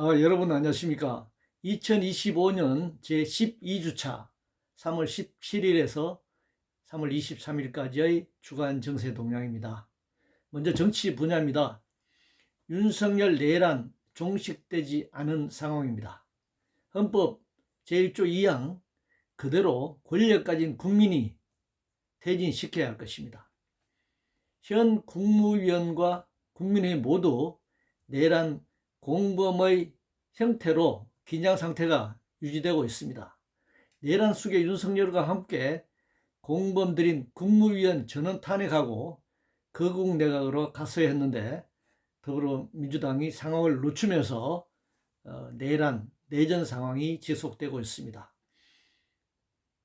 어, 여러분 안녕하십니까? 2025년 제12주차 3월 17일에서 3월 23일까지의 주간 정세 동향입니다. 먼저 정치 분야입니다. 윤석열 내란 종식되지 않은 상황입니다. 헌법 제1조 2항 그대로 권력 가진 국민이 퇴진시켜야 할 것입니다. 현 국무위원과 국민의 모두 내란 공범의 형태로 긴장 상태가 유지되고 있습니다. 내란 속에 윤석열과 함께 공범들인 국무위원 전원 탄핵하고 거국 내각으로 갔어야 했는데 더불어민주당이 상황을 늦추면서 어, 내란 내전 상황이 지속되고 있습니다.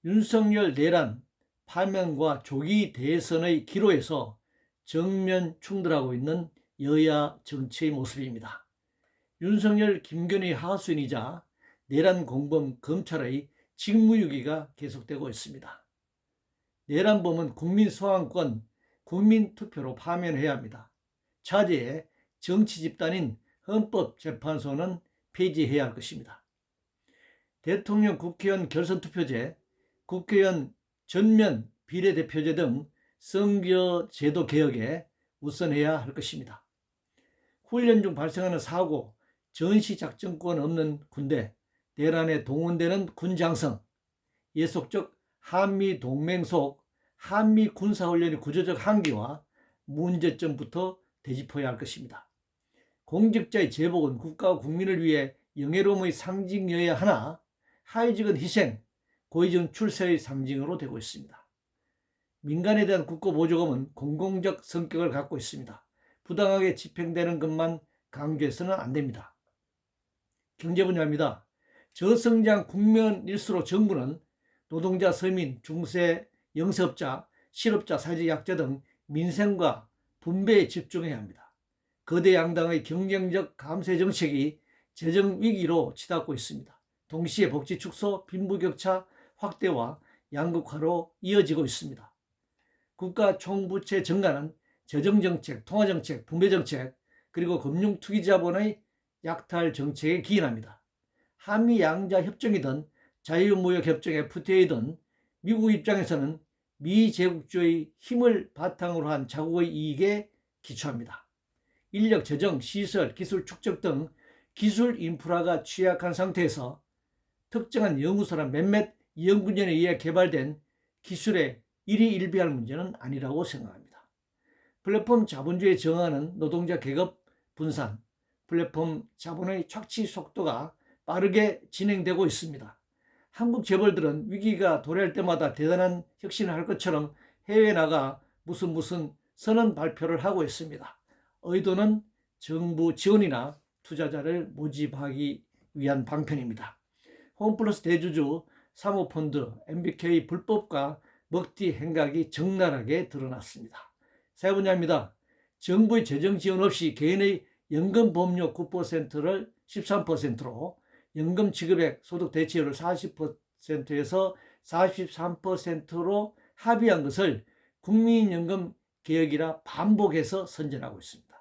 윤석열 내란 파면과 조기 대선의 기로에서 정면 충돌하고 있는 여야 정치의 모습입니다. 윤석열, 김건희 하수인이자 내란 공범 검찰의 직무유기가 계속되고 있습니다. 내란범은 국민 소환권, 국민 투표로 파면해야 합니다. 차제에 정치 집단인 헌법재판소는 폐지해야 할 것입니다. 대통령 국회의원 결선 투표제, 국회의원 전면 비례대표제 등 선거 제도 개혁에 우선해야 할 것입니다. 훈련 중 발생하는 사고, 전시 작전권 없는 군대, 내란에 동원되는 군장성, 예속적 한미 동맹 속 한미 군사훈련의 구조적 한계와 문제점부터 되짚어야 할 것입니다. 공직자의 제복은 국가와 국민을 위해 영예로움의 상징이어야 하나 하위직은 희생, 고위직은 출세의 상징으로 되고 있습니다. 민간에 대한 국고보조금은 공공적 성격을 갖고 있습니다. 부당하게 집행되는 것만 강조해서는 안 됩니다. 경제 분야입니다. 저성장 국면일수록 정부는 노동자, 서민, 중세, 영세업자, 실업자, 사회적 약자 등 민생과 분배에 집중해야 합니다. 거대 양당의 경쟁적 감세 정책이 재정 위기로 치닫고 있습니다. 동시에 복지 축소, 빈부격차 확대와 양극화로 이어지고 있습니다. 국가 총부채 증가는 재정정책, 통화정책, 분배정책, 그리고 금융투기자본의 약탈 정책에 기인합니다. 한미 양자 협정이든 자유무역 협정 FTA든 미국 입장에서는 미 제국주의 힘을 바탕으로 한 자국의 이익에 기초합니다. 인력, 재정, 시설, 기술 축적 등 기술 인프라가 취약한 상태에서 특정한 연구소나 몇몇 연구진에 의해 개발된 기술의 일희일비할 문제는 아니라고 생각합니다. 플랫폼 자본주의 정하는 노동자 계급 분산, 플랫폼 자본의 착취 속도가 빠르게 진행되고 있습니다. 한국 재벌들은 위기가 도래할 때마다 대단한 혁신을 할 것처럼 해외에 나가 무슨 무슨 선언 발표를 하고 있습니다. 의도는 정부 지원이나 투자자를 모집하기 위한 방편입니다. 홈플러스 대주주 사모펀드 MBK 불법과 먹튀 행각이 적나라하게 드러났습니다. 세 분야입니다. 정부의 재정 지원 없이 개인의 연금 보험료 9%를 13%로 연금 지급액 소득 대체율을 40%에서 43%로 합의한 것을 국민연금 개혁이라 반복해서 선전하고 있습니다.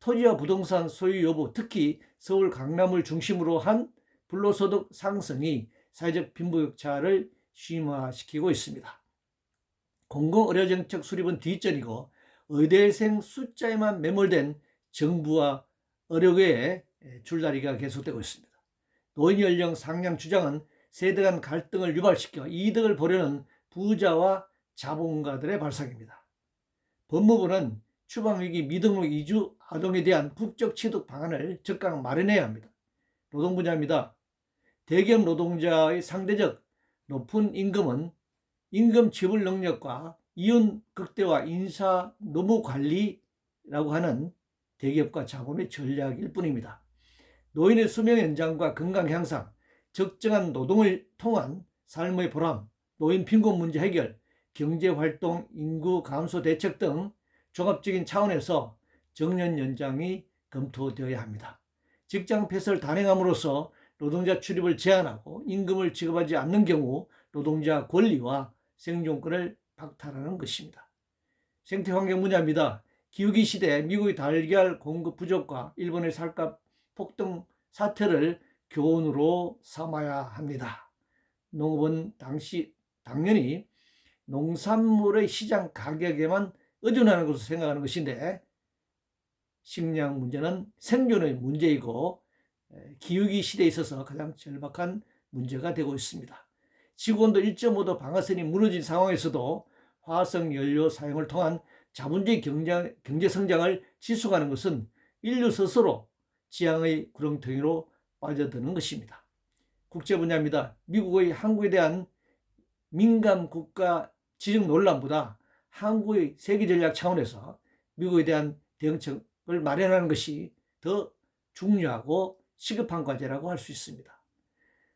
토지와 부동산 소유 여부, 특히 서울 강남을 중심으로 한 불로소득 상승이 사회적 빈부격차를 심화시키고 있습니다. 공공의료정책 수립은 뒷전이고 의대생 숫자에만 매몰된 정부와 의료계의 줄다리가 계속되고 있습니다. 노인 연령 상향 주장은 세대 간 갈등을 유발시켜 이득을 보려는 부자와 자본가들의 발상입니다. 법무부는 추방위기 미등록 이주 아동에 대한 국적 취득 방안을 적극 마련해야 합니다. 노동 분야입니다. 대기업 노동자의 상대적 높은 임금은 임금 지불 능력과 이윤 극대화 인사 노무 관리라고 하는 대기업과 자본의 전략일 뿐입니다. 노인의 수명 연장과 건강 향상, 적정한 노동을 통한 삶의 보람, 노인 빈곤 문제 해결, 경제 활동 인구 감소 대책 등 종합적인 차원에서 정년 연장이 검토되어야 합니다. 직장 폐설 단행함으로써 노동자 출입을 제한하고 임금을 지급하지 않는 경우 노동자 권리와 생존권을 박탈하는 것입니다. 생태 환경 분야입니다. 기후기 시대 미국의 달걀 공급 부족과 일본의 쌀값 폭등 사태를 교훈으로 삼아야 합니다. 농업은 당시 당연히 농산물의 시장 가격에만 의존하는 것으로 생각하는 것인데 식량 문제는 생존의 문제이고 에, 기후기 시대에 있어서 가장 절박한 문제가 되고 있습니다. 지구온도 1.5도 방아선이 무너진 상황에서도 화석 연료 사용을 통한 자본주의 경제, 경제 성장을 지속하는 것은 인류 스스로 지향의 구렁텅이로 빠져드는 것입니다. 국제 분야입니다. 미국의 한국에 대한 민감 국가 지정 논란보다 한국의 세계 전략 차원에서 미국에 대한 대응책을 마련하는 것이 더 중요하고 시급한 과제라고 할 수 있습니다.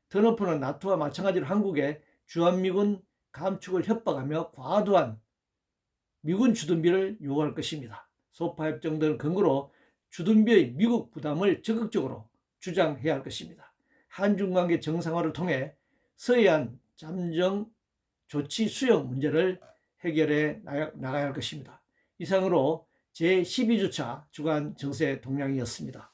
더너프는 나토와 마찬가지로 한국의 주한미군 감축을 협박하며 과도한 미군 주둔비를 요구할 것입니다. 소파 협정 등을 근거로 주둔비의 미국 부담을 적극적으로 주장해야 할 것입니다. 한중 관계 정상화를 통해 서해안 잠정 조치 수용 문제를 해결해 나가야 할 것입니다. 이상으로 제12주차 주간 정세 동향이었습니다.